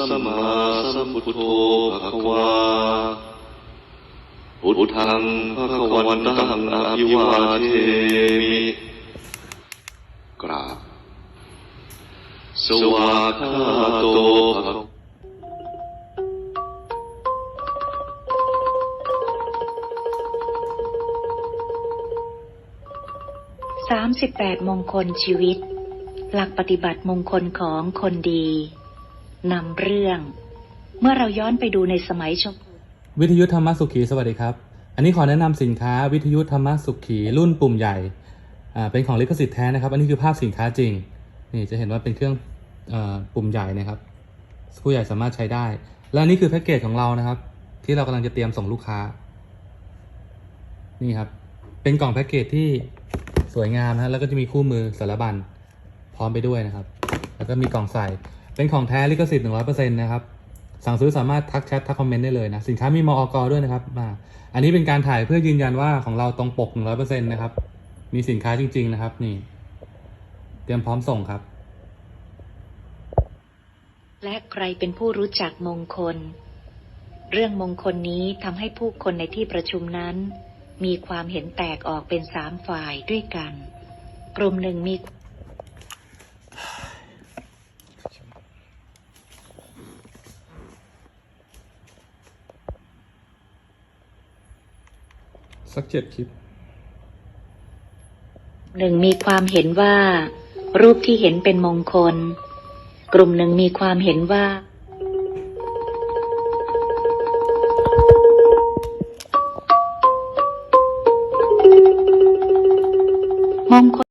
สัมมาสัมพุทโธภะคะวาพุทธังภะคะวันตังอะภิวาเทมิ กราบ สวากขาโตภะคะสามสิบแปดมงคลชีวิต หลักปฏิบัติมงคลของคนดี นำเรื่อง เมื่อเราย้อนไปดูในสมัยชมวิทยุธรรมสุขีสวัสดีครับ อันนี้ขอแนะนำสินค้าวิทยุธรรมสุขีรุ่นปุ่มใหญ่อ่าเป็นของลิขสิทธิ์แท้นะครับ อันนี้คือภาพสินค้าจริง นี่จะเห็นว่าเป็นเครื่องเออปุ่มใหญ่นะครับ ผู้ใหญ่สามารถใช้ได้ และอันนี่คือแพ็กเกจของเรานะครับ ที่เรากำลังจะเตรียมส่งลูกค้า นี่ครับ เป็นกล่องแพ็กเกจที่สวยงามนะแล้วก็จะมีคู่มือสารบัญพร้อมไปด้วยนะครับ แล้วก็มีกล่องใส่ เป็นของแท้ลิขสิทธิ์หนึ่งร้อยเปอร์เซ็นต์นะครับ สั่งซื้อสามารถทักแชททักคอมเมนต์ได้เลยนะ สินค้ามีมอกด้วยนะครับมาอันนี้เป็นการถ่ายเพื่อยืนยันว่าของเราตรงปก100%นะครับ มีสินค้าจริง ๆ นะครับ นี่ เตรียมพร้อมส่งครับ และใครเป็นผู้รู้จักมงคล เรื่องมงคลนี้ทำให้ผู้คนในที่ประชุมนั้น มีความเห็นแตกออกเป็นสามฝ่ายด้วยกัน กลุ่มหนึ่งมี สักเจ็ดคลิปหนึ่งมีความเห็นว่า รูปที่เห็นเป็นมงคล กลุ่มหนึ่งมีความเห็นว่า มงคล